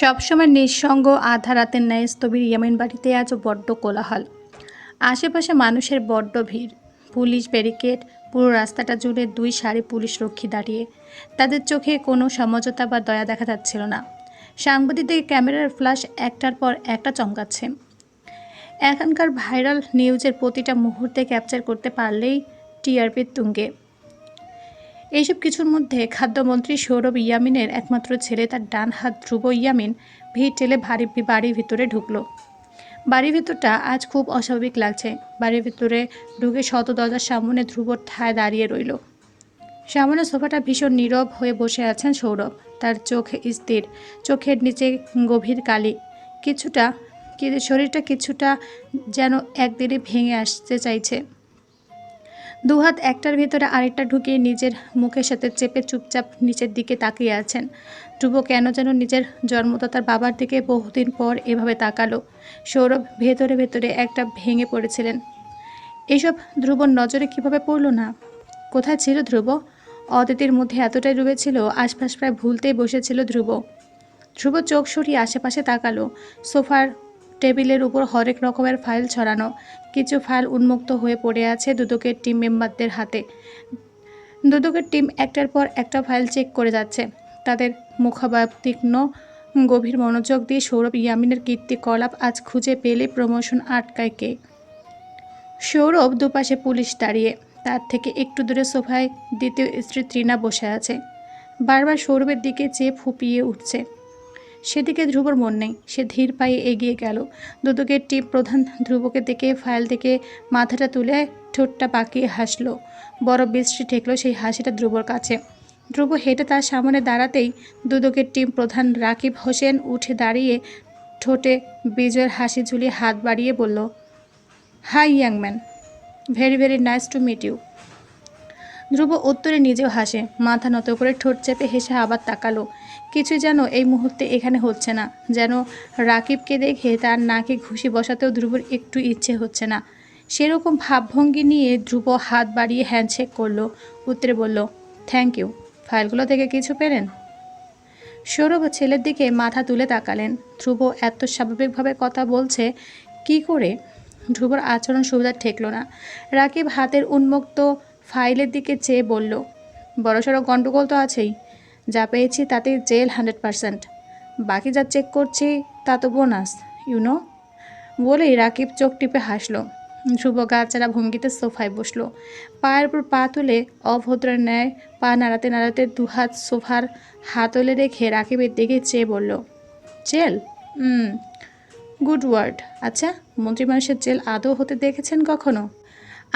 সবসময় নিঃসঙ্গ আধা রাতের ন্যায় স্থবির ইয়ামিন বাড়িতে আজও বড্ড কোলাহল। আশেপাশে মানুষের বড্ড ভিড়। পুলিশ ব্যারিকেড, পুরো রাস্তাটা জুড়ে দুই সারি পুলিশ রক্ষী দাঁড়িয়ে। তাদের চোখে কোনো সমঝোতা বা দয়া দেখা যাচ্ছিল না। সাংবাদিকদের ক্যামেরার ফ্ল্যাশ একটার পর একটা চমকাচ্ছে। এখনকার ভাইরাল নিউজের প্রতিটা মুহূর্তে ক্যাপচার করতে পারলেই টিআরপির তুঙ্গে। এইসব কিছুর মধ্যে খাদ্যমন্ত্রী সৌরভ ইয়ামিনের একমাত্র ছেলে তার ডান হাত ধ্রুব ইয়ামিন ভিড় ঠেলে ভারী বাড়ির ভিতরে ঢুকলো। বাড়ির ভিতরটা আজ খুব অস্বাভাবিক লাগছে। বাড়ির ভিতরে ঢুকে শত দরজার সামনে ধ্রুবর ঠায় দাঁড়িয়ে রইল। সামনে সোফাটা ভীষণ নীরব হয়ে বসে আছেন সৌরভ। তার চোখ স্থির, চোখের নিচে গভীর কালি। কিছুটা শরীরটা কিছুটা যেন একদিনে ভেঙে আসতে চাইছে। দুহাত একটার ভেতরে আরেকটা ঢুকিয়ে নিজের মুখের সাথে চেপে চুপচাপ নিচের দিকে তাকিয়ে আছেন। ধ্রুব কেন যেন নিজের জন্মদাতার বাবার দিকে বহুদিন পর এভাবে তাকালো। সৌরভ ভেতরে ভেতরে একটা ভেঙে পড়েছিলেন। এসব ধ্রুবর নজরে কীভাবে পড়ল না? কোথায় ছিল ধ্রুব? অদিতির মধ্যে এতটাই ডুবেছিল আশপাশ প্রায় ভুলতেই বসেছিল ধ্রুব। ধ্রুব চোখ সরিয়ে আশেপাশে তাকালো। সোফার টেবিলের উপর হরেক রকমের ফাইল ছড়ানো। কিছু ফাইল উন্মুক্ত হয়ে পড়ে আছে দুদকের টিম মেম্বারদের হাতে। দুদকের টিম একটার পর একটা ফাইল চেক করে যাচ্ছে। তাদের মুখাভাব তীক্ষ্ণ গভীর মনোযোগ দিয়ে সৌরভ ইয়ামিনের কীর্তিকলাপ আজ খুঁজে পেলে প্রমোশন আটকায় কে? সৌরভ দুপাশে পুলিশ দাঁড়িয়ে, তার থেকে একটু দূরে সোফায় দ্বিতীয় স্ত্রী তৃণা বসে আছে। বারবার সৌরভের দিকে চেয়ে ফুপিয়ে উঠছে। সেদিকে ধ্রুবর মন নেই, সে ধীর পায়ে এগিয়ে গেল। দুদকের টিম প্রধান ধ্রুবকে দেখে ফাইল থেকে মাথাটা তুলে ঠোঁটটা পাকিয়ে হাসলো। বড় বৃষ্টি ঠেকলো সেই হাসিটা ধ্রুবর কাছে। ধ্রুব হেঁটে তার সামনে দাঁড়াতেই দুদকের টিম প্রধান রাকিব হোসেন উঠে দাঁড়িয়ে ঠোঁটে বিজয়ের হাসি ঝুলিয়ে হাত বাড়িয়ে বলল, hi ইয়াংম্যান very very nice to meet you. Dhruba উত্তরে নিজেও হাসে, মাথা নত করে ঠোঁট চেপে হেসে আবার তাকালো। কিছু যেন এই মুহূর্তে এখানে হচ্ছে না। যেন রাকিবকে দেখে তার নাকে ঘুষি বসাতেও ধ্রুবর একটু ইচ্ছে হচ্ছে না। সেরকম ভাবভঙ্গি নিয়ে ধ্রুব হাত বাড়িয়ে হ্যান্ডশেক করল। উত্তরে বলল থ্যাংক ইউ ফাইলগুলো থেকে কিছু পেলেন? সৌরভ ছেলের দিকে মাথা তুলে তাকালেন। ধ্রুব এত স্বাভাবিকভাবে কথা বলছে কি করে? ধ্রুবর আচরণ সুবিধা ঠেকলো না। রাকিব হাতের উন্মুক্ত ফাইলের দিকে চেয়ে বলল, বড়সড় গণ্ডগোল তো আছেই। যা পেয়েছি তাতে জেল হান্ড্রেড পারসেন্ট। বাকি যা চেক করছি তা তো বোনাস ইউনো বলেই রাকিব চোখ টিপে হাসলো। ধ্রুব গাছাড়া ভঙ্গিতে সোফায় বসল। পায়ের উপর পা তুলে অভদ্রের ন্যায় পা নাড়াতে নাড়াতে দুহাত সোফার হাতলে রেখে রাকিবের দিকে চেয়ে বলল, জেল? Good word. আচ্ছা মন্ত্রী মানুষের জেল আদৌ হতে দেখেছেন কখনো?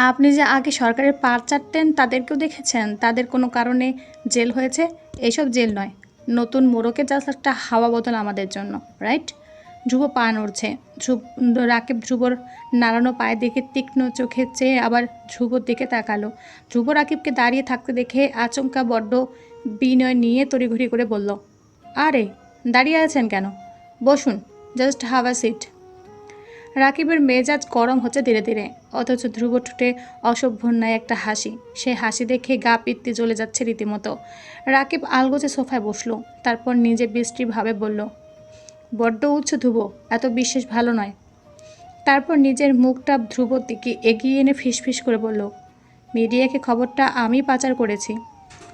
আপনি যে আগে সরকারের পার চাটতেন তাদেরকেও দেখেছেন? তাদের কোনো কারণে জেল হয়েছে? এসব জেল নয়। নতুন মোড়কে জাস্ট একটা হাওয়া বদল আমাদের জন্য রাইট ধ্রুব পা নড়ছে। ধ্রুব, রাকিব ধ্রুবর নাড়ানো পায়ের দিকে তীক্ষ্ণ চোখে চেয়ে আবার ধ্রুবর দিকে তাকালো। ধ্রুব রাকিবকে দাঁড়িয়ে থাকতে দেখে আচমকা বড্ড বিনয় নিয়ে তড়িঘড়ি করে বলল, আরে, দাঁড়িয়ে আছেন কেন? বসুন জাস্ট আ সিট রাকিবের মেজাজ গরম হচ্ছে ধীরে ধীরে। অথচ ধ্রুব ঠোঁটে অসভ্যর ন্যায় একটা হাসি। সে হাসি দেখে গা পিত্তি জ্বলে যাচ্ছে রীতিমতো। রাকিব আলগোজে সোফায় বসল, তারপর নিজে বৃষ্টিভাবে বলল, বড্ড উচ্চ ধ্রুব, এত বিশেষ ভালো নয়। তারপর নিজের মুখটা ধ্রুবর দিকে এগিয়ে এনে ফিসফিস করে বলল, মিডিয়াকে খবরটা আমি পাচার করেছি।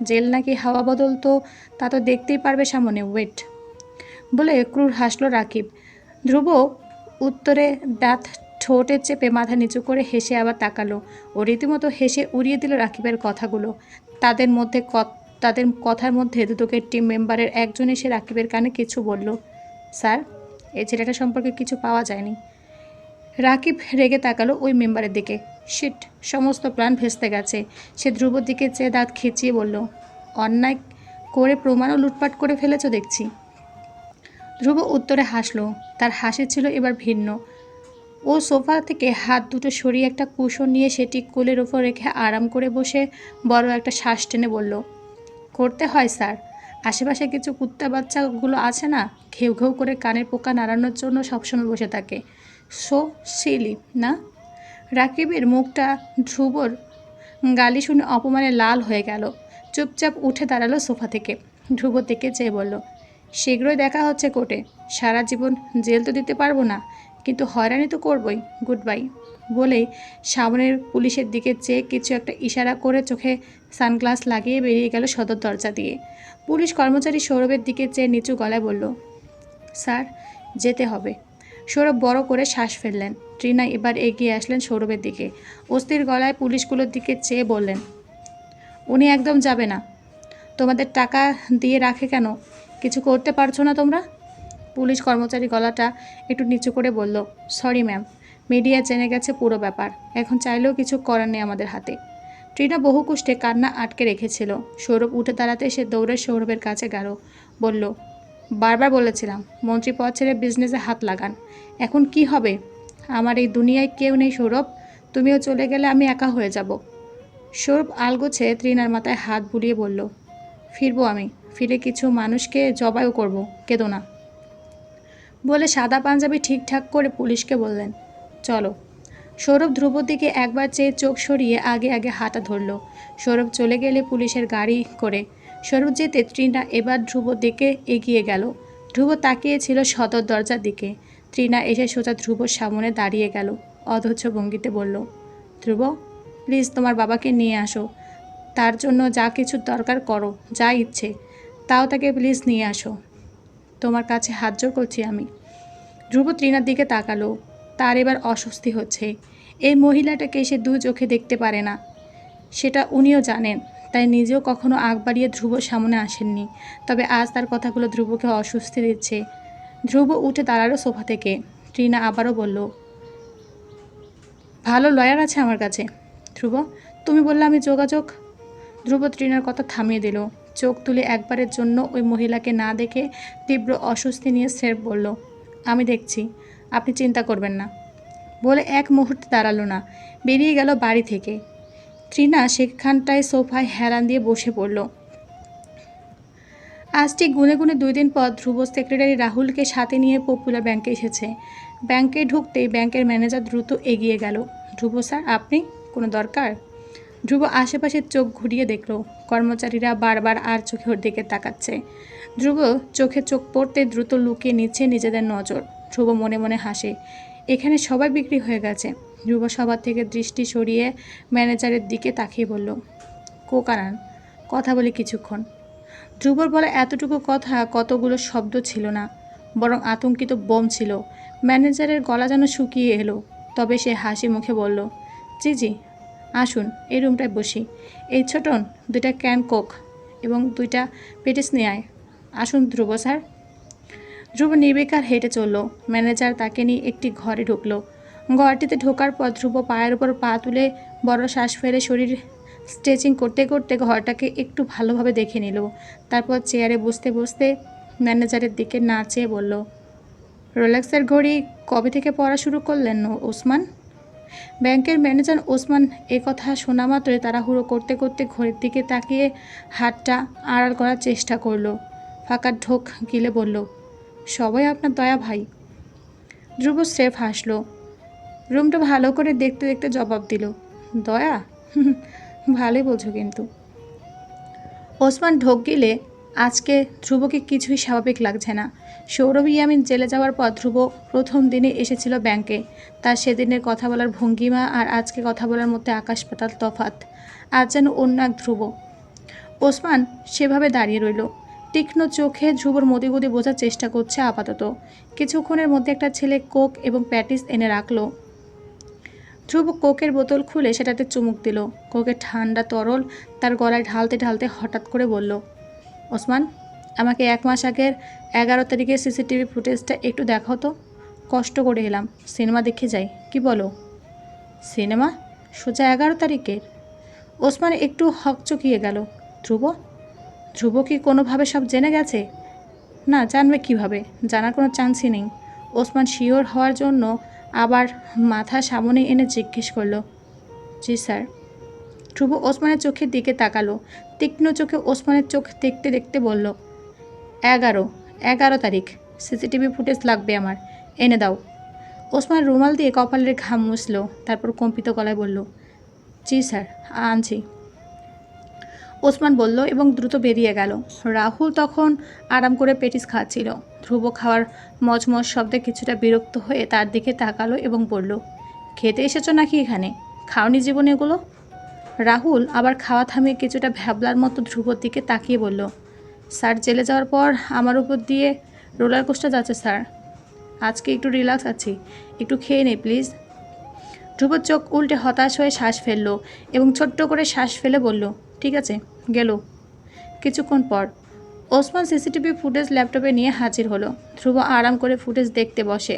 জেল নাকি হাওয়া বদল তো, তা তো দেখতেই পারবে সামনে, ওয়েট। বলে ক্রুর হাসলো রাকিব। ধ্রুব উত্তরে দাঁত ঠোঁটে চেপে মাথা নিচু করে হেসে আবার তাকালো। ও রীতিমতো হেসে উড়িয়ে দিল রাকিবের কথাগুলো। তাদের মধ্যে তাদের কথার মধ্যে দুদকের টিম মেম্বারের একজন এসে রাকিবের কানে কিছু বলল, স্যার, এই ছেলেটা সম্পর্কে কিছু পাওয়া যায়নি। রাকিব রেগে তাকালো ওই মেম্বারের দিকে। শিট, সমস্ত প্ল্যান ভেস্তে গেছে। সে ধ্রুবর দিকে চেয়ে দাঁত খেঁচিয়ে বলল, অন্যায় করে প্রমাণও লুটপাট করে ফেলেছ দেখছি। ধ্রুব উত্তরে হাসলো। তার হাসি ছিল এবার ভিন্ন। ও সোফা থেকে হাত দুটো সরিয়ে একটা কুশন নিয়ে সেটি কোলের ওপর রেখে আরাম করে বসে বড় একটা শ্বাস টেনে বলল, করতে হয়, স্যার। আশেপাশে কিছু কুত্তা বাচ্চাগুলো আছে না? ঘেউ ঘেউ করে কানের পোকা নাড়ানোর জন্য সবসময় বসে থাকে। সো, সিলি, না? রাকিবের মুখটা ধ্রুবর গালি শুনে অপমানে লাল হয়ে গেল। চুপচাপ উঠে দাঁড়াল সোফা থেকে। ধ্রুব থেকে চেয়ে বলল শীঘ্রই দেখা হচ্ছে কোর্টে। সারা জীবন জেল তো দিতে পারব না, কিন্তু হয়রানি তো করবই গুড বাই বলেই সামনের পুলিশের দিকে চেয়ে কিছু একটা ইশারা করে চোখে সানগ্লাস লাগিয়ে বেরিয়ে গেল সদর দরজা দিয়ে। পুলিশ কর্মচারী সৌরভের দিকে চেয়ে নিচু গলায় বলল, স্যার, যেতে হবে। সৌরভ বড় করে শ্বাস ফেললেন। ট্রিনা এবার এগিয়ে আসলেন সৌরভের দিকে। অস্থির গলায় পুলিশগুলোর দিকে চেয়ে বললেন, উনি একদম যাবে না। তোমাদের টাকা দিয়ে রাখে কেন? কিছু করতে পারছ না তোমরা? পুলিশ কর্মচারী গলাটা একটু নিচু করে বলল সরি ম্যাম মিডিয়া জেনে গেছে পুরো ব্যাপার। এখন চাইলেও কিছু করার নেই আমাদের হাতে। ট্রিনা বহু কুষ্টে কান্না আটকে রেখেছিল। সৌরভ উঠে দাঁড়াতে সে দৌড়ে সৌরভের কাছে গেল, বলল, বারবার বলেছিলাম মন্ত্রী পদ ছেড়ে বিজনেসে হাত লাগান। এখন কি হবে? আমার এই দুনিয়ায় কেউ নেই সৌরভ। তুমিও চলে গেলে আমি একা হয়ে যাব। সৌরভ আলগোছে ত্রিনার মাথায় হাত বুলিয়ে বলল, ফিরবো আমি। ফিরে কিছু মানুষকে জবাইও করব, কেঁদো না। বলে সাদা পাঞ্জাবি ঠিকঠাক করে পুলিশকে বললেন, চলো। সৌরভ ধ্রুবর দিকে একবার চেয়ে চোখ সরিয়ে আগে আগে হাঁটা ধরল। সৌরভ চলে গেলে পুলিশের গাড়ি করে। সৌরভ যেতে ত্রিনা এবার ধ্রুবর দিকে এগিয়ে গেল। ধ্রুব তাকিয়েছিল সদর দরজার দিকে। ত্রিনা এসে সোজা ধ্রুবর সামনে দাঁড়িয়ে গেল। অধৈর্য ভঙ্গিতে বলল, ধ্রুব প্লিজ তোমার বাবাকে নিয়ে আসো। তার জন্য যা কিছু দরকার করো, যা ইচ্ছে। তাও তাকে প্লিজ নিয়ে আসো। তোমার কাছে হাত জোর করছি আমি। ধ্রুব ত্রিনার দিকে তাকালো। তার এবার অস্বস্তি হচ্ছে। এই মহিলাটাকে সে দু চোখে দেখতে পারে না। সেটা উনিও জানেন, তাই নিজেও কখনো আগ বাড়িয়ে ধ্রুব সামনে আসেননি। তবে আজ তার কথাগুলো ধ্রুবকে অস্বস্তি দিচ্ছে। ধ্রুব উঠে দাঁড়াল সোফা থেকে। ট্রিনা আবারও বলল, ভালো লয়ার আছে আমার কাছে। ধ্রুব, তুমি বললে আমি যোগাযোগ? ধ্রুব তৃণার কথা থামিয়ে দিল। চোখ তুলে একবারের জন্য ওই মহিলাকে না দেখে তীব্র অস্বস্তি নিয়ে স্রেফ বলল, আমি দেখছি, আপনি চিন্তা করবেন না। বলে এক মুহূর্তে দাঁড়াল না, বেরিয়ে গেল বাড়ি থেকে। তৃণা সেখানটায় সোফায় হেলান দিয়ে বসে পড়ল। আজ ঠিক গুনে গুনে দুই দিন পর ধ্রুব সেক্রেটারি রাহুলকে সাথে নিয়ে পপুলার ব্যাংকে এসেছে। ব্যাংকে ঢুকতেই ব্যাংকের ম্যানেজার দ্রুত এগিয়ে গেল। ধ্রুব স্যার, আপনি? কোনো দরকার? ধ্রুব আশেপাশে চোখ ঘুরিয়ে দেখল। কর্মচারীরা বারবার আর চোখের দিকে তাকাচ্ছে। ধ্রুব চোখে চোখ পড়তে দ্রুত লুকিয়ে নিচ্ছে নিজেদের নজর। ধ্রুব মনে মনে হাসে, এখানে সবাই বিক্রি হয়ে গেছে। ধ্রুব সবার থেকে দৃষ্টি সরিয়ে ম্যানেজারের দিকে তাকিয়ে বলল, কোকারান, কথা বলি কিছুক্ষণ। ধ্রুবর বলা এতটুকু কথা কতগুলো শব্দ ছিল না, বরং আতঙ্কিত বোম ছিল। ম্যানেজারের গলা যেন শুকিয়ে এলো, তবে সে হাসি মুখে বলল, জি জি আসুন, এই রুমটায় বসি। এই ছোটন দুইটা ক্যান কোক এবং দুইটা পেটিস নিয়ে আয়। আসুন ধ্রুব স্যার। ধ্রুব নির্বিকার হেঁটে চলল। ম্যানেজার তাকে নিয়ে একটি ঘরে ঢুকলো। ঘরটিতে ঢোকার পর ধ্রুব পায়ের উপর পা তুলে বড় শ্বাস ফেলে শরীর স্ট্রেচিং করতে করতে ঘরটাকে একটু ভালোভাবে দেখে নিল। তারপর চেয়ারে বসতে বসতে ম্যানেজারের দিকে না চেয়ে বলল রোলেক্সের ঘড়ি কবে থেকে পড়া শুরু করলেন ওসমান? ব্যাংকের ম্যানেজার ওসমান কথা শোনা মাত্রই তাড়াহুড়ো করতে করতে ঘড়ির দিকে তাকিয়ে হাতটা আড়াল করার চেষ্টা করল। ফাঁকা ঢোক গিলে বলল, সবাই আপনার দয়া ভাই। ধ্রুব স্রেফ হাসলো। রুমটা ভালো করে দেখতে দেখতে জবাব দিল, দয়া? ভালোই বলছো কিন্তু। ওসমান ঢোক গিলে আজকে ধ্রুবকে কিছুই স্বাভাবিক লাগছে না। সৌরভ ইয়ামিন জেলে যাওয়ার পর ধ্রুব প্রথম দিনে এসেছিল ব্যাংকে। তার সেদিনের কথা বলার ভঙ্গিমা আর আজকে কথা বলার মধ্যে আকাশ পাতাল তফাত আজ যেন অন্য এক ধ্রুব। ওসমান সেভাবে দাঁড়িয়ে রইল। তীক্ষ্ণ চোখে ধ্রুবর মদিগদি বোঝার চেষ্টা করছে আপাতত। কিছুক্ষণের মধ্যে একটা ছেলে কোক এবং প্যাটিস এনে রাখল। ধ্রুব কোকের বোতল খুলে সেটাতে চুমুক দিল। কোকের ঠান্ডা তরল তার গলায় ঢালতে ঢালতে হঠাৎ করে বলল ওসমান, আমাকে এক মাস আগের এগারো তারিখের সিসিটিভি ফুটেজটা একটু দেখাও তো। কষ্ট করে এলাম। সিনেমা দেখে যাই, কি বলো? সিনেমা? সোজা এগারো তারিখের? ওসমান একটু হকচকিয়ে গেল। ধ্রুব? ধ্রুব কি কোনোভাবে সব জেনে গেছে? না, জানবে কীভাবে? জানার কোনো চান্সই নেই। ওসমান শিওর হওয়ার জন্য আবার মাথা সামনে এনে জিজ্ঞেস করল, জি স্যার। ধ্রুব ওসমানের চোখের দিকে তাকালো। তীক্ষ্ণ চোখে ওসমানের চোখ দেখতে দেখতে বলল, এগারো এগারো তারিখ। সিসিটিভি ফুটেজ লাগবে আমার। এনে দাও। ওসমান রুমাল দিয়ে কপালের ঘাম মুছলো, তারপর কম্পিত গলায় বলল, জি স্যার, আনছি। ওসমান বলল এবং দ্রুত বেরিয়ে গেল। রাহুল তখন আরাম করে পেটিস খাচ্ছিল। ধ্রুব খাওয়ার মজমজ শব্দে কিছুটা বিরক্ত হয়ে তার দিকে তাকালো এবং বলল, খেতে এসেছ নাকি এখানে? খাওনি জীবনে এগুলো? রাহুল আবার খাওয়া থামিয়ে কিছুটা ভ্যাবলার মতো ধ্রুবর দিকে তাকিয়ে বলল, স্যার, জেলে যাওয়ার পর আমার উপর দিয়ে রোলার কোস্টার যাচ্ছে, স্যার। আজকে একটু রিল্যাক্স আছি। একটু খেয়ে নেই প্লিজ। ধ্রুবর চোখ উল্টে হতাশ হয়ে শ্বাস ফেলল এবং ছোট্ট করে শ্বাস ফেলে বলল, ঠিক আছে, গেল। কিছুক্ষণ পর ওসমান সিসিটিভি ফুটেজ ল্যাপটপে নিয়ে হাজির হলো। ধ্রুব আরাম করে ফুটেজ দেখতে বসে।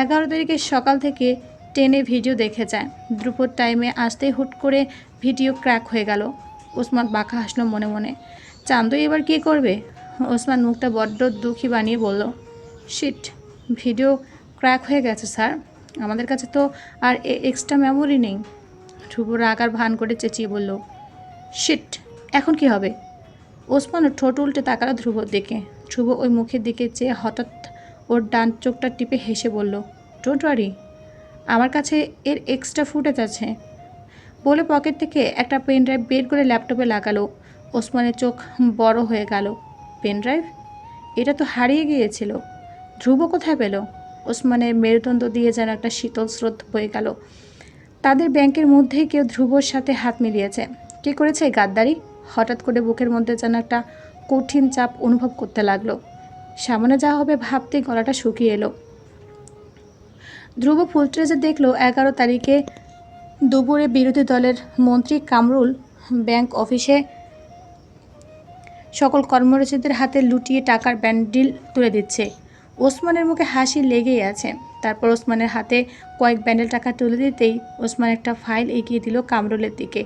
এগারো তারিখে সকাল থেকে টেনে ভিডিও দেখে যায়। দ্রুপদ টাইমে আসতেই হুট করে ভিডিও ক্র্যাক হয়ে গেল। ওসমান বাঁকা হাসলো মনে মনে। চান্দু এবার কী করবে? ওসমান মুখটা বড্ড দুঃখী বানিয়ে বলল শিট ভিডিও ক্র্যাক হয়ে গেছে স্যার আমাদের কাছে তো আর এক্সট্রা মেমোরি নেই। ধ্রুব রাগার ভান করে চেঁচিয়ে বলল শিট এখন কি হবে? ওসমান ঠোঁট উল্টে তাকালো ধ্রুবর দিকে। ধ্রুব ওই মুখের দিকে চেয়ে হঠাৎ ওর ডান চোখটা টিপে হেসে বলল ডোন্ট ওয়ারি আমার কাছে এর এক্সট্রা ফুটেজ আছে। বলে পকেট থেকে একটা পেন ড্রাইভ বের করে ল্যাপটপে লাগালো। ওসমানের চোখ বড় হয়ে গেল। পেন ড্রাইভ এটা তো হারিয়ে গিয়েছিল। ধ্রুব কোথায় পেল? ওসমানের মেরুদণ্ড দিয়ে যেন একটা শীতল স্রোত বয়ে গেল। তাদের ব্যাংকের মধ্যেই কেউ ধ্রুবর সাথে হাত মিলিয়েছে। কে করেছে গাদ্দারি? হঠাৎ করে বুকের মধ্যে যেন একটা কঠিন চাপ অনুভব করতে লাগল। সামনে যা হবে ভাবতেই গলাটা শুকিয়ে এলো। ধ্রুব ফুলট্রেজে দেখল এগারো তারিখে দুপুরে বিরোধী দলের মন্ত্রী কামরুল ব্যাংক অফিসে সকল কর্মরসীদের হাতে লুটিয়ে টাকার ব্যান্ডিল তুলে দিচ্ছে। ওসমানের মুখে হাসি লেগেই আছে। তারপর ওসমানের হাতে কয়েক ব্যান্ডেল টাকা তুলে দিতেই ওসমান একটা ফাইল এগিয়ে দিল কামরুলের দিকে।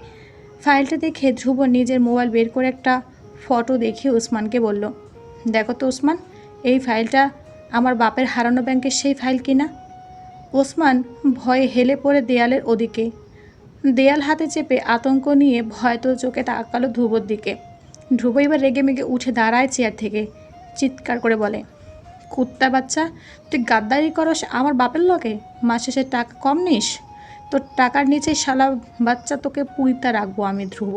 ফাইলটা দেখে ধ্রুব নিজের মোবাইল বের করে একটা ফটো দেখিয়ে ওসমানকে বলল, দেখো তো ওসমান, এই ফাইলটা আমার বাপের হারানো ব্যাংকের সেই ফাইল কিনা? ওসমান ভয়ে হেলে পড়ে দেয়ালের ওদিকে। দেয়াল হাতে চেপে আতঙ্ক নিয়ে ভয় তো চোখে তাকালো ধ্রুবর দিকে। ধ্রুব এবার রেগে মেগে উঠে দাঁড়ায় চেয়ার থেকে, চিৎকার করে বলে, কুত্তা বাচ্চা, তুই গাদ্দারি করস আমার বাপের লগে? মাস শেষে টাকা কম নিস? তোর টাকার নিচে শালা বাচ্চা তোকে পুইতা রাখব আমি, ধ্রুব।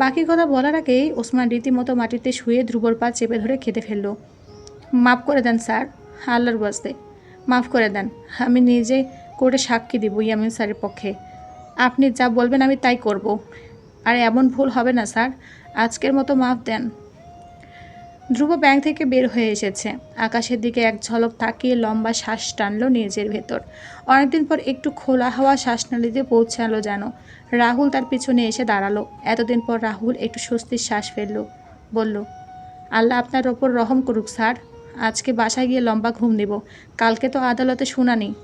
বাকি কথা বলার আগেই ওসমান রীতিমতো মাটিতে শুয়ে ধ্রুবর পা চেপে ধরে খেতে ফেলল। মাফ করে দেন স্যার, আল্লাহর বাস্তে মাফ করে দেন, আমি নিজে করে সাক্ষী দিব ইয়ামিন স্যারের পক্ষে। আপনি যা বলবেন আমি তাই করব। আর এমন ভুল হবে না, স্যার। আজকের মতো মাফ দেন। ধ্রুব ব্যাংক থেকে বের হয়ে এসেছে। আকাশের দিকে এক ঝলক তাকিয়ে লম্বা শ্বাস টানলো নিজের ভেতর। অনেকদিন পর একটু খোলা হাওয়া শ্বাসনালীতে পৌঁছালো যেন। রাহুল তার পিছনে এসে দাঁড়াল। এতদিন পর রাহুল একটু স্বস্তির শ্বাস ফেলল। বলল, আল্লাহ আপনার ওপর রহম করুক, স্যার। আজকে বাসায় গিয়ে লম্বা ঘুম দেব কালকে তো আদালতে শুনানি।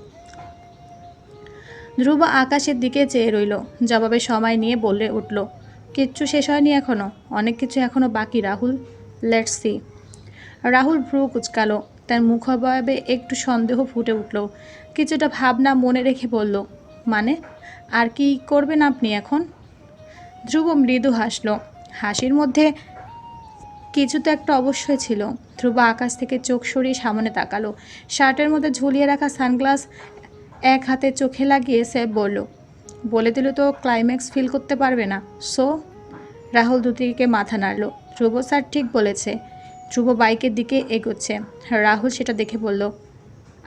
ধ্রুব আকাশের দিকে চেয়ে রইল। জবাবে সময় নিয়ে বলে উঠল, কিচ্ছু শেষ হয়নি এখনও অনেক কিছু এখনও বাকি, রাহুল। লেটস সি রাহুল ভ্রু কুচকালো। তার মুখবয়বে একটু সন্দেহ ফুটে উঠল। কিছুটা ভাবনা মনে রেখে বলল মানে? আর কি করবেন আপনি এখন? ধ্রুব মৃদু হাসল। হাসির মধ্যে কিছু তো একটা অবশ্যই ছিল। ধ্রুব আকাশ থেকে চোখ সরিয়ে সামনে তাকালো। শার্টের মধ্যে ঝুলিয়ে রাখা সানগ্লাস এক হাতে চোখে লাগিয়ে সে বলল, বলে দিল তো ক্লাইম্যাক্স ফিল করতে পারবে না। সো রাহুল দুদিকে মাথা নাড়ল। ধ্রুব স্যার ঠিক বলেছে। ধ্রুব বাইকের দিকে এগোচ্ছে। রাহুল সেটা দেখে বলল,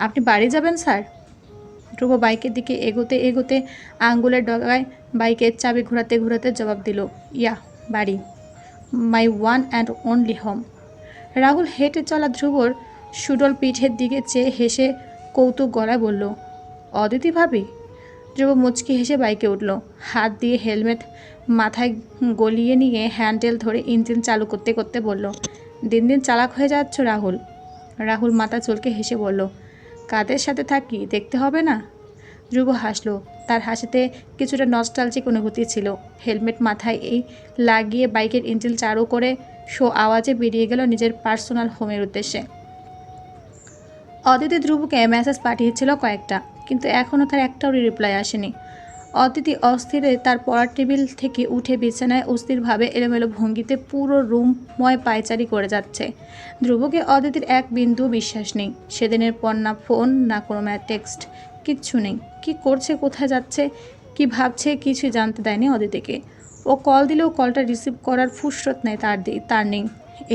আপনি বাড়ি যাবেন স্যার ধ্রুব বাইকের দিকে এগোতে এগোতে আঙ্গুলের ডগায় বাইকের চাবি ঘোরাতে ঘোরাতে জবাব দিল, ইয়া, বাড়ি। My one and only home Rahul হেঁটে চলা ধ্রুবর সুডল পিঠের দিকে চেয়ে হেসে কৌতুক গলায় বলল, অদিতি ভাবি? ধ্রুব মুচকি হেসে বাইকে উঠল। হাত দিয়ে হেলমেট মাথায় গলিয়ে নিয়ে হ্যান্ডেল ধরে ইঞ্জিন চালু করতে করতে বলল, দিন দিন চালাক হয়ে যাচ্ছ রাহুল। রাহুল মাথা চলকে হেসে বলল, কাদের সাথে থাকি? দেখতে হবে না? ধ্রুব হাসলো। তার হাসিতে কিছুটা নস্টালজিক অনুভূতি ছিল। হেলমেট মাথায় এই লাগিয়ে বাইকের ইঞ্জিন চালু করে শো আওয়াজে বেরিয়ে গেল নিজের পার্সোনাল হোমের উদ্দেশ্যে। অদিতি ধ্রুবকে মেসেজ পাঠিয়েছিল কয়েকটা, কিন্তু এখনও তার একটাও রিপ্লাই আসেনি। অদিতি অস্থিরে তার পড়ার টেবিল থেকে উঠে বিছানায় অস্থিরভাবে এলোমেলো ভঙ্গিতে পুরো রুমময় পায়চারি করে যাচ্ছে। ধ্রুবকে অদিতির এক বিন্দু বিশ্বাস নেই। সেদিনের পর না ফোন, না কোনো টেক্সট, কিচ্ছু নেই। কি করছে, কোথায় যাচ্ছে, কি ভাবছে কিছু জানতে দেয়নি অদিতিকে। ও কল দিলেও কলটা রিসিভ করার ফুসরত নেই তার তার নেই।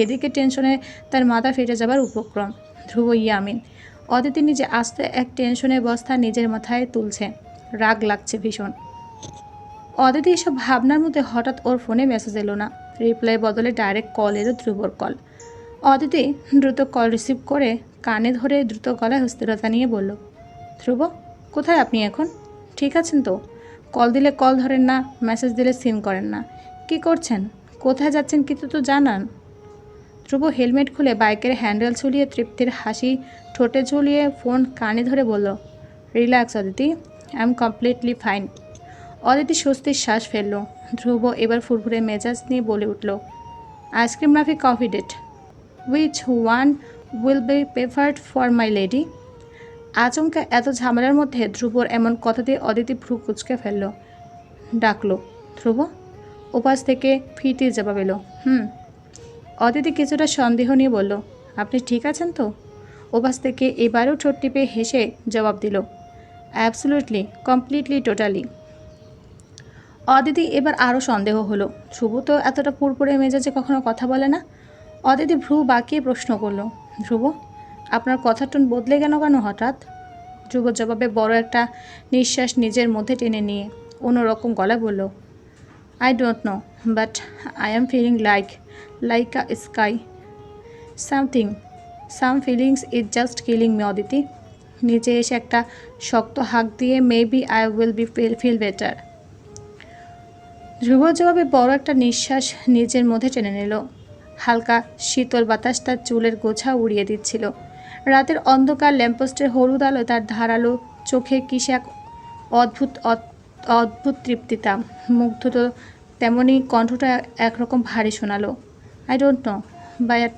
এদিকে টেনশনে তার মাথা ফেটে যাবার উপক্রম, ধ্রুব ইয়ামিন। অদিতি নিজে আস্তে এক টেনশনের বস্তা নিজের মাথায় তুলছে। রাগ লাগছে ভীষণ। অদিতি এসব ভাবনার মধ্যে হঠাৎ ওর ফোনে মেসেজ এলো না। রিপ্লাই বদলে ডাইরেক্ট কল এলো ধ্রুবর কল অদিতি দ্রুত কল রিসিভ করে কানে ধরে দ্রুত গলায় হস্তিরতা নিয়ে বলল, ধ্রুব, কোথায় আপনি এখন? ঠিক আছেন তো? কল দিলে কল ধরেন না, মেসেজ দিলে সিন করেন না। কি করছেন? কোথায় যাচ্ছেন কিন্তু তো জানান। ধ্রুব হেলমেট খুলে বাইকের হ্যান্ডেল ঝুলিয়ে তৃপ্তির হাসি ঠোঁটে ঝুলিয়ে ফোন কানে ধরে বলল, relax Aditi, I am completely fine. Aditi স্বস্তির শ্বাস ফেলল। ধ্রুব এবার ফুরফুরে মেজাজ নিয়ে বলে উঠল, ice cream Rafi coffee date which one will be preferred for my lady আচমকা এত ঝামেলার মধ্যে ধ্রুবর এমন কথা দিয়ে অদিতি ভ্রু কুচকে ফেলল। ডাকলো, ধ্রুব উপাস থেকে ফিরতে জবাব এলো। হুম। অদিতি কিছুটা সন্দেহ নিয়ে বলল, আপনি ঠিক আছেন তো? ওপাশ থেকে এবারও ঠোঁট টিপে হেসে জবাব দিল অ্যাবসলুটলি কমপ্লিটলি টোটালি অদিতি এবার আরও সন্দেহ হলো, ধ্রুব তো এতটা পুরপুরে মেজাজে কখনো কথা বলে না? অদিতি ভ্রু বাঁকিয়ে প্রশ্ন করল, ধ্রুব আপনার কথার টোন বদলে গেল কেন হঠাৎ? ধ্রুব জবাবে বড় একটা নিঃশ্বাস নিজের মধ্যে টেনে নিয়ে অন্যরকম গলা বলল I don't know but I am feeling like like a sky something some feelings is just killing me Aditi নিচে এসে একটা শক্ত হাঁক দিয়ে maybe I will be feel better ধ্রুবর জবাবে বড় একটা নিঃশ্বাস নিজের মধ্যে টেনে নিল। হালকা শীতল বাতাস তার চুলের গোছা উড়িয়ে দিচ্ছিল। রাতের অন্ধকার ল্যাম্পোস্টের হলুদ আলো তার ধারালো চোখে কিসে এক অদ্ভুত অদ্ভুত তৃপ্তিতা। মুগ্ধ তো তেমনই কণ্ঠটা একরকম ভারী শোনালো। I don't know but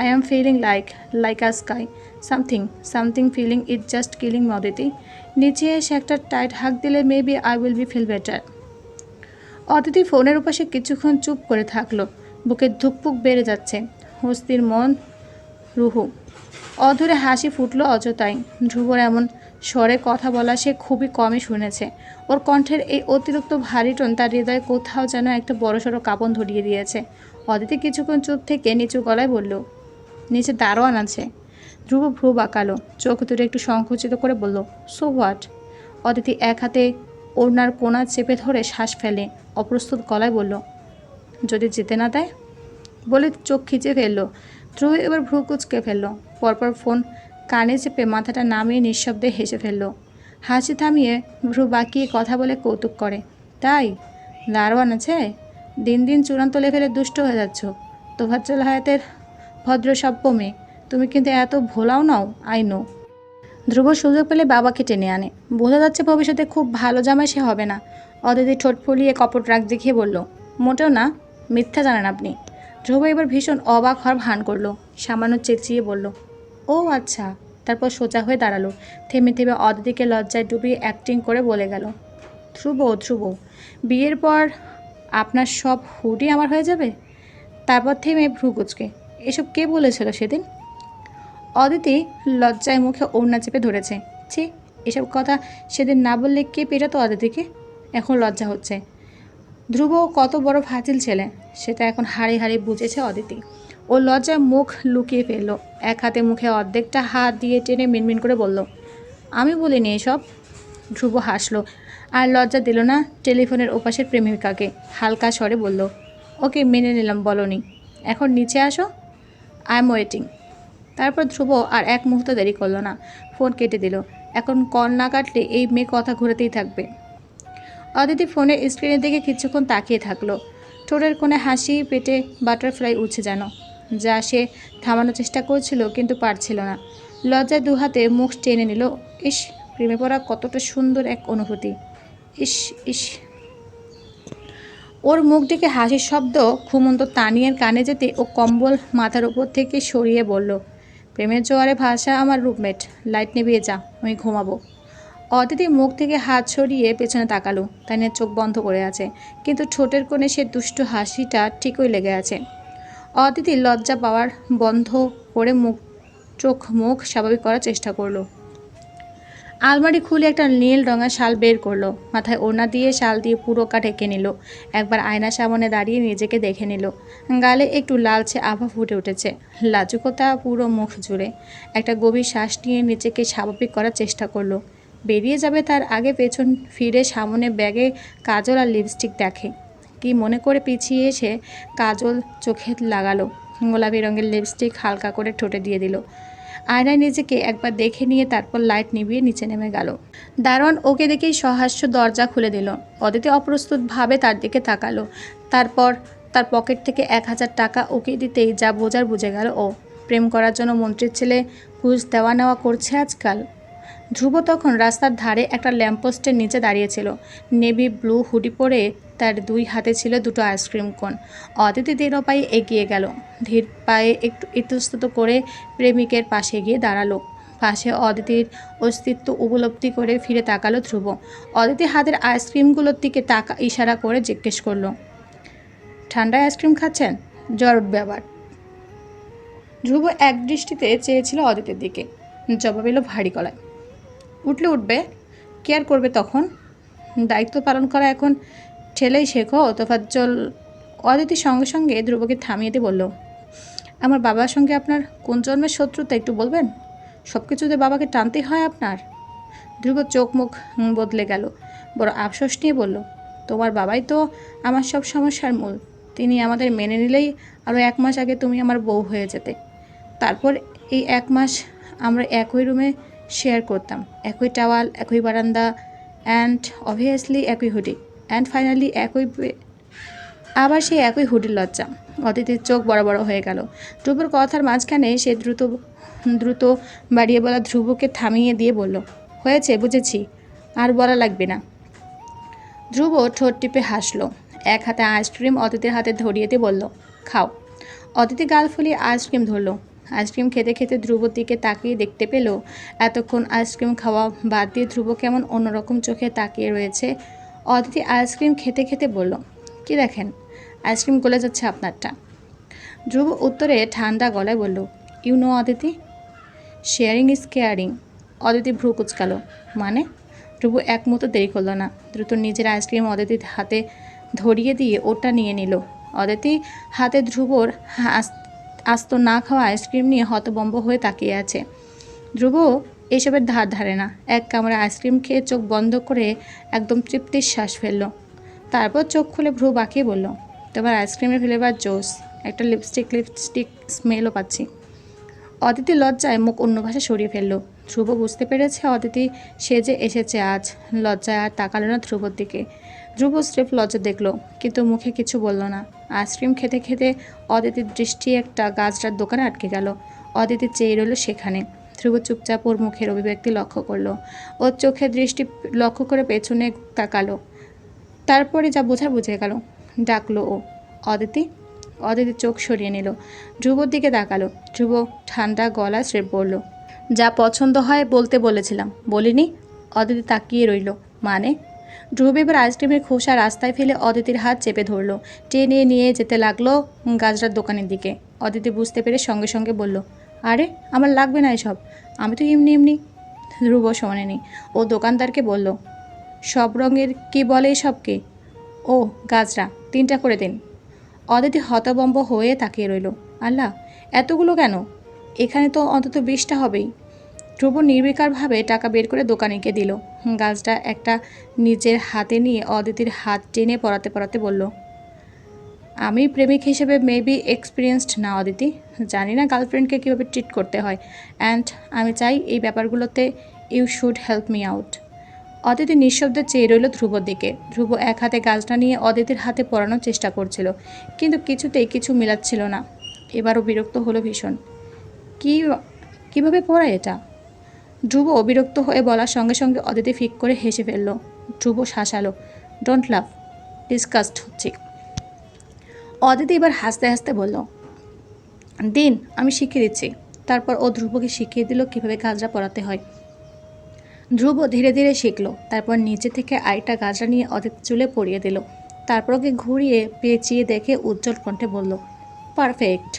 I am feeling like like a sky something something feeling it just killing মদিতি নিচে এসে একটা টাইট হাক দিলে maybe I will be feel better Aditi ফোনের উপাশে কিছুক্ষণ চুপ করে থাকল। বুকে ধুকপুক বেড়ে যাচ্ছে। হস্তির মন, রুহু। অধরে হাসি ফুটলো অযথাই। ধ্রুবর এমন স্বরে কথা বলা সে খুবই কমই শুনেছে। ওর কণ্ঠের এই অতিরিক্ত ভারী টোন তার হৃদয়ে কোথাও যেন একটা বড়সড় কাঁপন ধরিয়ে দিয়েছে। অদিতি কিছুক্ষণ চুপ থেকে নিচু গলায় বলল, নিচে দারোয়ান আছে। ধ্রুব ভ্রু বাঁকালো, চোখ দুটো একটু সংকুচিত করে বলল সো হোয়াট অদিতি এক হাতে ওড়নার কোনা চেপে ধরে শ্বাস ফেলে, অপ্রস্তুত গলায় বলল, যদি যেতে না দেয়? বলে চোখ খিচে ফেলল। ধ্রুব এবার ভ্রু কুচকে ফেলল। পরপর ফোন কানে চেপে মাথাটা নামিয়ে নিঃশব্দে হেসে ফেলল। হাসি থামিয়ে ভ্রু বাঁকিয়ে কথা বলে কৌতুক করে, তাই? দারোয়ান আছে? দিন দিন চূড়ান্ত লেভেলে দুষ্ট হয়ে যাচ্ছ। তোফাজ্জল হায়াতের ভদ্র সভ্য মেয়ে, তুমি কিন্তু এত ভোলাও নাও, আই নো। ধ্রুব সুযোগ পেলে বাবাকে টেনে আনে। বোঝা যাচ্ছে ভবিষ্যতে খুব ভালো জামাই সে হবে না। অদিতি ঠোঁট ফুলিয়ে কপট রাগ দেখিয়ে বলল, মোটেও না, মিথ্যা জানেন আপনি। ধ্রুব এবার ভীষণ অবাক হওয়ার ভান করল। সামান্য চেঁচিয়ে বলল, ও আচ্ছা। তারপর সোজা হয়ে দাঁড়াল। থেমে থেমে অদিতিকে লজ্জায় ডুবিয়ে অ্যাক্টিং করে বলে গেল, ধ্রুব ধ্রুব, বিয়ের পর আপনার সব হুডই আমার হয়ে যাবে? তারপর থেমে ভ্রু কুচকে, এসব কে বলেছিল সেদিন? অদিতি লজ্জায় মুখে ওড়না চেপে ধরেছে, ছি, এসব কথা সেদিন না বললে কে পেটাতো অদিতিকে? এখন লজ্জা হচ্ছে, ধ্রুব কত বড় ফাজিল ছেলে, সেটা এখন হাড়ি হাড়ি বুঝেছে অদিতি। ও লজ্জায় মুখ লুকিয়ে ফেলল। এক হাতে মুখে অর্ধেকটা হাত দিয়ে টেনে মিনমিন করে বলল, আমি বলিনি এসব? ধ্রুব হাসলো আর লজ্জা দিল না টেলিফোনের ওপাশের প্রেমিকাকে। হালকা স্বরে বলল, ওকে মেনে নিলাম, বলনি। এখন নিচে আসো। আই এম ওয়েটিং তারপর ধ্রুব আর এক মুহূর্ত দেরি করল না। ফোন কেটে দিল, এখন কল না কাটলে এই মেয়ে কথা ঘুরেতেই থাকবে। অদিতি ফোনের স্ক্রিনের দিকে কিছুক্ষণ তাকিয়ে থাকল। ঠোঁটের কোণে হাসি, পেটে বাটারফ্লাই উঠছে যেন। যা সে থামানোর চেষ্টা করছিল কিন্তু পারছিল না। লজ্জায় দুহাতে মুখ টেনে নিল। ইস, প্রেমে পড়া কতটা সুন্দর এক অনুভূতি। ইস ইস। ওর মুখ দিকে হাসির শব্দ ঘুমন্ত তানিয়ের কানে যেতে ও কম্বল মাথার উপর থেকে সরিয়ে বলল, প্রেমের জোয়ারে ভাষা আমার রুমমেট, লাইট নেভিয়ে যা, আমি ঘুমাবো। অদিতি মুখ থেকে হাত সরিয়ে পেছনে তাকালো। তানিয়ার চোখ বন্ধ করে আছে, কিন্তু ঠোঁটের কোণে সে দুষ্ট হাসিটা ঠিকই লেগে আছে। অদিতি লজ্জা পাওয়ার বন্ধ করে মুখ, চোখ, মুখ স্বাভাবিক করার চেষ্টা করল। আলমারি খুলে একটা নীল রঙা শাল বের করল। মাথায় ওড়না দিয়ে শাল দিয়ে পুরোটা ঢেকে নিল। একবার আয়নার সামনে দাঁড়িয়ে নিজেকে দেখে নিল। গালে একটু লালচে আভা ফুটে উঠেছে। লাজুকতা পুরো মুখ জুড়ে। একটা গভীর শ্বাস নিয়ে নিজেকে স্বাভাবিক করার চেষ্টা করল। বেরিয়ে যাবে তার আগে পেছন ফিরে সামনে ব্যাগে কাজল আর লিপস্টিক দেখে। কি মনে করে পিছিয়ে এসে কাজল চোখে লাগালো। গোলাপি রঙের লিপস্টিক হালকা করে ঠোঁটে দিয়ে দিল। আয়নায় নিজেকে একবার দেখে নিয়ে তারপর লাইট নিভিয়ে নিচে নেমে গেল। দারোয়ান ওকে দেখেই সহাস্য দরজা খুলে দিল। অদিতি অপ্রস্তুতভাবে তার দিকে তাকালো। তারপর তার পকেট থেকে এক হাজার টাকা ওকে দিতেই যা বোঝার বুঝে গেল, ও, প্রেম করার জন্য মন্ত্রীর ছেলে ঘুষ দেওয়া নেওয়া করছে আজকাল? ধ্রুব তখন রাস্তার ধারে একটা ল্যাম্পপোস্টের নিচে দাঁড়িয়েছিল নেভি ব্লু হুডি পরে তার দুই হাতে ছিল দুটো আইসক্রিম কোন। অদিতি দৃঢ় পায়ে এগিয়ে গেল। ধীর পায়ে একটু ইতস্তত করে প্রেমিকের পাশে গিয়ে দাঁড়াল। পাশে অদিতির অস্তিত্ব উপলব্ধি করে ফিরে তাকালো ধ্রুব। অদিতি হাতের আইসক্রিমগুলোর দিকে তাকা ইশারা করে জিজ্ঞেস করল ঠান্ডা আইসক্রিম খাচ্ছেন? জ্বর আবার। ধ্রুব এক দৃষ্টিতে চেয়েছিল অদিতির দিকে। জবাব এলো ভারী গলায়, উঠলে উঠবে। কেয়ার করবে তখন? দায়িত্ব পালন করা এখন ঠেলেই শেখো তোফাজ্জল অদিতির সঙ্গে সঙ্গে ধ্রুবকে থামিয়ে দিয়ে বলল, আমার বাবার সঙ্গে আপনার কোন জন্মের শত্রুতা একটু বলবেন? সব কিছুতে বাবাকে টানতেই হয় আপনার? ধ্রুব চোখ মুখ বদলে গেল, বড় আফসোস নিয়ে বলল, তোমার বাবাই তো আমার সব সমস্যার মূল। তিনি আমাদের মেনে নিলেই আরও এক মাস আগে তুমি আমার বউ হয়ে যেতে। তারপর এই এক মাস আমরা একই রুমে শেয়ার করতাম। একই টাওয়াল, একই বারান্দা অ্যান্ড অবভিয়াসলি একই হুডি। অ্যান্ড ফাইনালি একই আবার সেই একই হুডির লজ্জা। অতিথির চোখ বড় বড় হয়ে গেল। ধ্রুবর কথার মাঝখানে সে দ্রুত দ্রুত বাড়িয়ে বলা ধ্রুবকে থামিয়ে দিয়ে বলল, হয়েছে, বুঝেছি। আর বলা লাগবে না। ধ্রুব ঠোঁট টিপে হাসলো। এক হাতে আইসক্রিম অতিথির হাতে ধরিয়ে দিয়ে বলল, খাও। অতিথি গাল ফুলিয়ে আইসক্রিম ধরলো। আইসক্রিম খেতে খেতে ধ্রুবর দিকে তাকিয়ে দেখতে পেল, এতক্ষণ আইসক্রিম খাওয়া বাদ দিয়ে ধ্রুব কেমন অন্যরকম চোখে তাকিয়ে রয়েছে। অদিতি আইসক্রিম খেতে খেতে বলল, কি দেখেন? আইসক্রিম গলে যাচ্ছে আপনারটা। ধ্রুব উত্তরে ঠান্ডা গলায় বলল you know Aditi? Sharing is caring Aditi ভ্রু কুচকালো মানে? ধ্রুব এক মতো দেরি করল না, দ্রুত নিজের আইসক্রিম অদিতির হাতে ধরিয়ে দিয়ে ওটা নিয়ে নিল। অদিতি হাতে ধ্রুবর আস- আস্ত না খাওয়া আইসক্রিম নিয়ে হতবম্ব হয়ে তাকিয়ে আছে। ধ্রুব এসবের ধার ধারে না। এক কামড়ে আইসক্রিম খেয়ে চোখ বন্ধ করে একদম তৃপ্তির শ্বাস ফেলল। তারপর চোখ খুলে ভ্রু বাঁকিয়ে বলল, তোমার আইসক্রিমের ফ্লেভার জোস একটা লিপস্টিক লিপস্টিক স্মেলও পাচ্ছি। অদিতি লজ্জায় মুখ অন্য ভাষা সরিয়ে ফেলল। ধ্রুব বুঝতে পেরেছে অদিতি সে যে এসেছে আজ। লজ্জায় আর তাকালো না ধ্রুবর দিকে। ধ্রুব স্রেফ লজ্জা দেখল, কিন্তু মুখে কিছু বলল না। আইসক্রিম খেতে খেতে অদিতির দৃষ্টি একটা গাছটার দোকানে আটকে গেল। অদিতি চেয়ে রইল সেখানে। ধ্রুব চুপচাপ ওর মুখের অভিব্যক্তি লক্ষ্য করল। ওর চোখের দৃষ্টি লক্ষ্য করে পেছনে তাকালো। তারপরে যা বোঝার বুঝে গেল, ডাকলো ও। অদিতি? অদিতি চোখ সরিয়ে নিল। ধ্রুবর দিকে তাকালো। ধ্রুব ঠান্ডা গলা স্রেপ বলল, যা পছন্দ হয় বলতে বলেছিলাম, বলিনি? অদিতি তাকিয়ে রইল মানে? ধ্রুব এবার আইসক্রিমের খোসা রাস্তায় ফেলে অদিতির হাত চেপে ধরলো। টেনে নিয়ে যেতে লাগল গাজরার দোকানের দিকে। অদিতি বুঝতে পেরে সঙ্গে সঙ্গে বলল আরে, আমার লাগবে না এসব। আমি তো এমনি এমনি ধ্রুব শোনেনি। ও দোকানদারকে বলল, সব রঙের কি বলে এসবকে? ও গাজরা তিনটা করে দিন। অদিতি হতবম্ব হয়ে তাকিয়ে রইল। আল্লাহ, এতগুলো কেন? এখানে তো অন্তত বিশটা হবেই। ধ্রুব নির্বিকারভাবে টাকা বের করে দোকানিকে দিল। গাছটা একটা নিজের হাতে নিয়ে অদিতির হাত টেনে পড়াতে পড়াতে বলল আমি প্রেমিক হিসেবে মেবি এক্সপিরিয়েন্সড না, অদিতি। জানি না গার্লফ্রেন্ডকে কীভাবে ট্রিট করতে হয়। অ্যান্ড আমি চাই এই ব্যাপারগুলোতে you should help me out Aditi নিঃশব্দে চেয়ে রইল ধ্রুবর দিকে। ধ্রুব এক হাতে গাছটা নিয়ে অদিতির হাতে পড়ানোর চেষ্টা করছিল, কিন্তু কিছুতেই কিছু মিলাচ্ছিল না। এবারও বিরক্ত হলো ভীষণ। কি, কীভাবে পড়ায় এটা? ধ্রুব বিরক্ত হয়ে বলার সঙ্গে সঙ্গে অদিতি ফিক করে হেসে ফেলল। ধ্রুব শাসালো ডোন্ট লাভ ডিসকাস্ট হচ্ছে অদিতি এবার হাসতে হাসতে বলল, দিন, আমি শিখিয়ে দিচ্ছি। তারপর ও ধ্রুবকে শিখিয়ে দিল কীভাবে গাজরা পড়াতে হয়। ধ্রুব ধীরে ধীরে শিখলো, তারপর নিচে থেকে আরেকটা গাজরা নিয়ে অদিতি চুলে পরিয়ে দিল। তারপর ওকে ঘুরিয়ে পেঁচিয়ে দেখে উজ্জ্বল কণ্ঠে বলল, পারফেক্ট।